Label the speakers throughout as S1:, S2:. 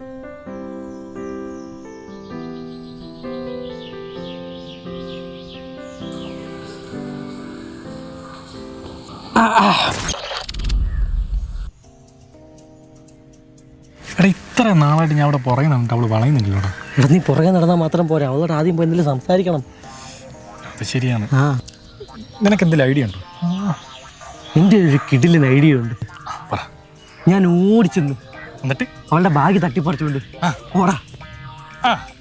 S1: എടാ ഇത്ര നാളായിട്ട് ഞാൻ അവിടെ പുറകെ നടന്നിട്ട് അവൾ വളയുന്നില്ലല്ലോടാ.
S2: ഇവിടെ നീ പുറകെ നടന്നാൽ മാത്രം പോരാ. അവളോട് ആദ്യം പോയി എന്തെങ്കിലും സംസാരിക്കണം.
S1: അത് ശരിയാണ്.
S2: ആ.
S1: നിനക്ക് എന്തെങ്കിലും ഐഡിയ ഉണ്ടോ?
S2: എന്റെ ഒരു കിടിലൻ ഐഡിയ ഉണ്ട്.
S1: പറ.
S2: ഞാൻ ഓടിച്ചെന്ന്.
S1: എന്നിട്ട്?
S2: അവളുടെ ബാഗ് തട്ടിപ്പറിച്ചുകൊണ്ട്. ഓടാ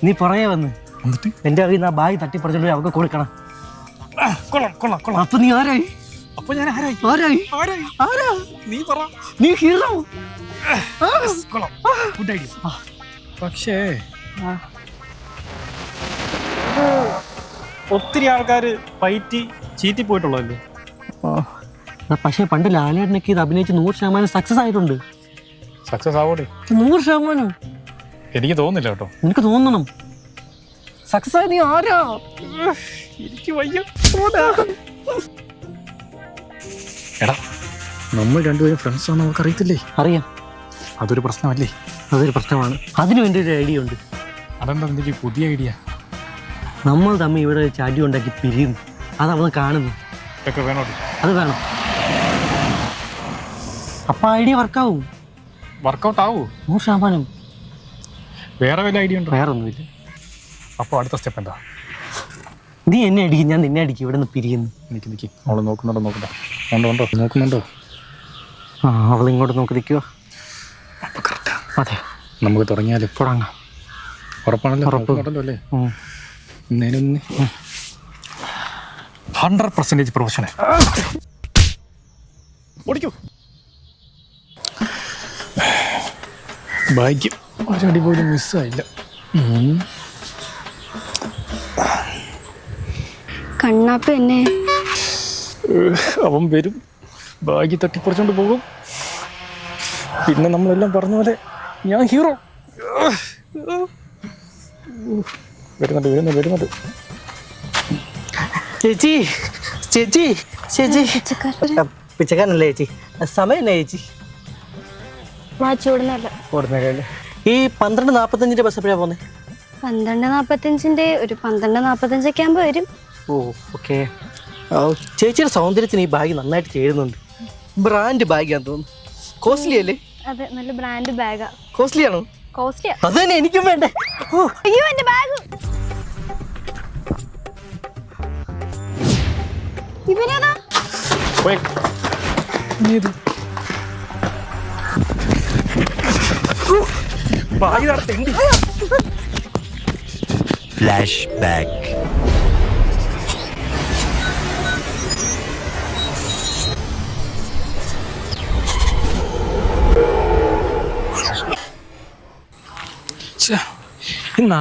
S2: നീ പുറകെ വന്ന്.
S1: എന്നിട്ട്?
S2: എന്റെ കയ്യിൽ നിന്ന് ആ ബാഗ് തട്ടിപ്പറിച്ചുകൊണ്ട് അവൾക്ക് കൊടുക്കണം.
S1: കൊള്ളാം കൊള്ളാം കൊള്ളാം.
S2: അപ്പൊ നീ ആരായി?
S1: അപ്പൊ ഞാൻ ആരായി?
S2: ആരായി?
S1: ആരായി?
S2: ആരാ?
S1: നീ പറ.
S2: നീ ഹീറോ?
S1: കൊള്ളാം. ഗുഡ് ഐഡിയ പക്ഷേ ഒത്തിരി ആൾക്കാർ പയറ്റി ചീറ്റി പോയിട്ടുള്ളതല്ലേ?
S2: പക്ഷേ പണ്ട് ലാലേട്ടനൊക്കെ ഇത് അഭിനയിച്ച് നൂറ് ശതമാനം സക്സസ് ആയിട്ടുണ്ട്.
S1: സക്സസ് ആവോടെ.
S2: നൂറ് ശതമാനം.
S1: എനിക്ക് തോന്നുന്നില്ല കേട്ടോ.
S2: എനിക്ക് തോന്നണം. സക്സസ് ആയി നീ ആരാ?
S1: എനിക്ക് വയ്യ. എടാ നമ്മൾ രണ്ടുപേരും ഫ്രണ്ട്സ് ആണെന്ന് നമുക്ക് അറിയത്തില്ലേ
S2: അറിയാം.
S1: അതൊരു പ്രശ്നമല്ലേ?
S2: അതൊരു പ്രശ്നമാണ്. അതിന് വേണ്ടി ഒരു ഐഡിയ ഉണ്ട്.
S1: അതെന്താ എനിക്ക് പുതിയ ഐഡിയ
S2: നമ്മൾ തമ്മിൽ ഇവിടെ വെച്ച് അടി ഉണ്ടാക്കി പിരിയും. അത് അവിടെ കാണുന്നു. അത് വേണം. അപ്പൊ ഐഡിയ വർക്കാവും
S1: വർക്കൗട്ട് ആവൂ.
S2: നൂറ് ശതമാനം.
S1: വേറെ വല്ല ഐഡിയ ഉണ്ടോ?
S2: വേറൊന്നുമില്ല.
S1: അപ്പോൾ അടുത്ത സ്റ്റെപ്പ് എന്താ?
S2: നീ എന്നെ അടിക്കും ഞാൻ നിന്നെ അടിക്കും ഇവിടെ നിന്ന് പിരിയുന്നു.
S1: എനിക്ക് നിൽക്കി അവൾ നോക്കുന്നുണ്ടോ നോക്കണ്ട ഉണ്ടോ ഉണ്ടോ നോക്കുന്നുണ്ടോ?
S2: ആ അവൾ ഇങ്ങോട്ട് നോക്കി നിൽക്കുക അതെ.
S1: നമുക്ക് തുടങ്ങിയാൽ
S2: തുടങ്ങാം.
S1: ഉറപ്പാണല്ലോ
S2: ഉറപ്പ്.
S1: അല്ലേ. നേരൊന്ന് ഹൺഡ്രഡ് പെർസെന്റേജ് പ്രൊഫഷണൽ ഓടിക്കൂ. ഭാഗ്യം ഒരടി പോലും മിസ്സായില്ല
S3: കണ്ണാപ്പ എന്നെ.
S1: അവൻ വരും. ഭാഗ്യ തട്ടിപ്പറിച്ചോണ്ട് പോകും. പിന്നെ നമ്മളെല്ലാം പറഞ്ഞ പോലെ ഞാൻ ഹീറോ വരുന്നുണ്ട് വരുന്നുണ്ട് വരുന്നുണ്ട്.
S2: ചേച്ചി ചേച്ചി ചേച്ചി. പിച്ചക്കാരനല്ലേ ചേച്ചി? ആ, സമയല്ലേ ചേച്ചി? ഈ പന്ത്രണ്ട് നാപ്പത്തഞ്ചിന്റെ ബസ് എപ്പോഴാ പോകുന്നത്
S3: പന്ത്രണ്ട് നാപ്പത്തഞ്ചിന്റെ ഒരു പന്ത്രണ്ട് നാപ്പത്തഞ്ചൊക്കെ ആകുമ്പോ വരും.
S2: ഓ ഓക്കെ ചേച്ചിയുടെ സൗന്ദര്യത്തിന് ഈ ബാഗ് നന്നായിട്ട് ചേരുന്നുണ്ട്. ബ്രാൻഡ് ബാഗാന്ന് തോന്നുന്നു. കോസ്റ്റ്ലി അല്ലേ?
S3: അതെ നല്ല ബ്രാൻഡ് ബാഗാ
S2: കോസ്റ്റ്ലി ആണോ?
S3: കോസ്റ്റ്ലിയാ
S2: അത് തന്നെ എനിക്കും വേണ്ടേ.
S3: അയ്യോ എന്റെ ബാഗ് ഇവനേതാ?
S1: ബാഗ് നടത്തേണ്ടി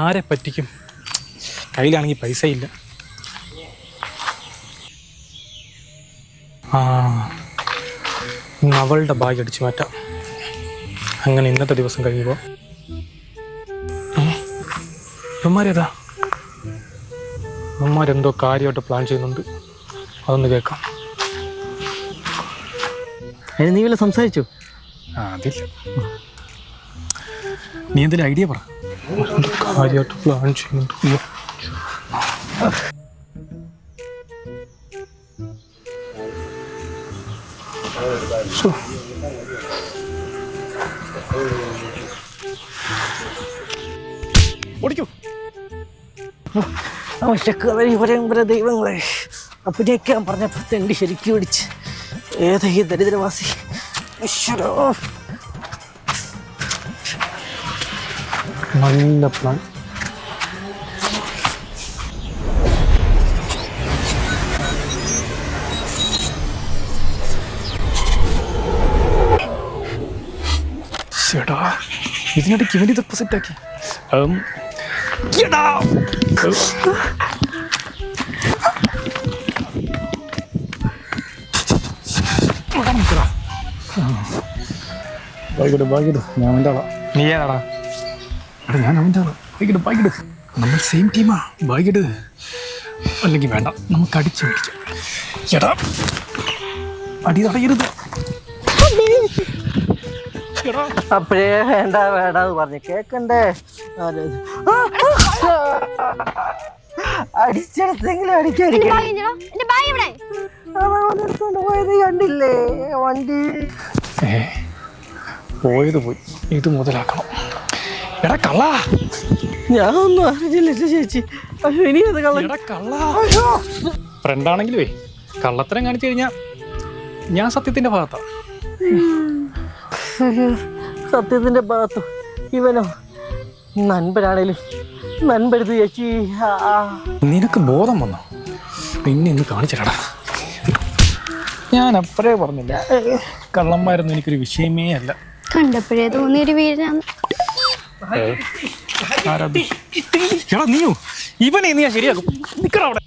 S1: ആരെ പറ്റിക്കും? കയ്യിലാണെങ്കിൽ പൈസ ഇല്ല ആ അവളുടെ ബാഗ് അടിച്ചു മാറ്റാം. അങ്ങനെ ഇന്നത്തെ ദിവസം കഴിയുമ്പോൾ ഇവന്മാരേതാ? ഇവന്മാരെന്തോ കാര്യമായിട്ട് പ്ലാൻ ചെയ്യുന്നുണ്ട്. അതൊന്ന് കേൾക്കാം.
S2: അതിന് നീ വല്ല സംസാരിച്ചു?
S1: ആ അതില്ല. നീ എന്തെങ്കിലും ഐഡിയ പറ? കാര്യമായിട്ട് പ്ലാൻ ചെയ്യുന്നുണ്ട്? അയ്യോ. ശ്ശോ. ഓടിക്കൂ
S2: പരമ്പര ദൈവങ്ങളെ. അഭിനയിക്കാൻ പറഞ്ഞപ്പോൾ തെണ്ടി ശരിക്കും പിടിച്ച്. ഏതാ ഈ ദരിദ്രവാസി? ഈശ്വരോ.
S1: നല്ല പ്ലാൻ ചേടാ ഇതിനിടയ്ക്ക് ഇവൻ ഇതൊക്കെ സെറ്റാക്കി എടാ. ബൈക്കിട് ബൈക്കിട് ഞാൻ അവന്റെ ആളാ. നീ ഏതാടാ എടാ ഞാൻ അവന്റെ ആളാ. നമ്മൾ സെയിം ടീമാ അല്ലെങ്കിൽ വേണ്ട നമുക്ക് അടിച്ചു പിടിക്കാം എടാ. അടി തടയരുത്.
S2: അപ്പഴേ വേണ്ട വേണ്ട എന്ന് പറഞ്ഞു. കേക്കണ്ടേ? അടിച്ചെടുത്തെങ്കിലും പോയത് കണ്ടില്ലേ? വണ്ടി.
S1: ഏ പോയത് പോയി. ഇത് മുതലാക്കണം. എടാ കള്ള.
S2: ഞാൻ ഒന്നും അറിഞ്ഞില്ല ചേച്ചി. അയ്യോ ഇനി അത്
S1: കള്ള. ഫ്രണ്ടാണെങ്കിലുവേ കള്ളത്തരം കാണിച്ചു കഴിഞ്ഞാ ഞാൻ സത്യത്തിന്റെ ഭാഗത്താ.
S2: അയ്യോ, സത്യത്തിന്റെ ഭാഗത്തു ഇവനോ? നൻപനാണേലും നൻപരുത് ചേച്ചി.
S1: നിനക്ക് ബോധം വന്നോ? നിന്നെ ഇന്ന് കാണിച്ചിടാ ഞാൻ അപ്പഴേ പറഞ്ഞില്ല. കള്ളന്മാരൊന്നും എനിക്കൊരു വിഷയമേ അല്ല.
S3: കണ്ടപ്പോഴേ തോന്നിയൊരു
S1: വീടാണ് നീയോ. ഇവനെ നീ ഞാൻ ശരിയാക്കും. നിക്കടാ അവിടെ.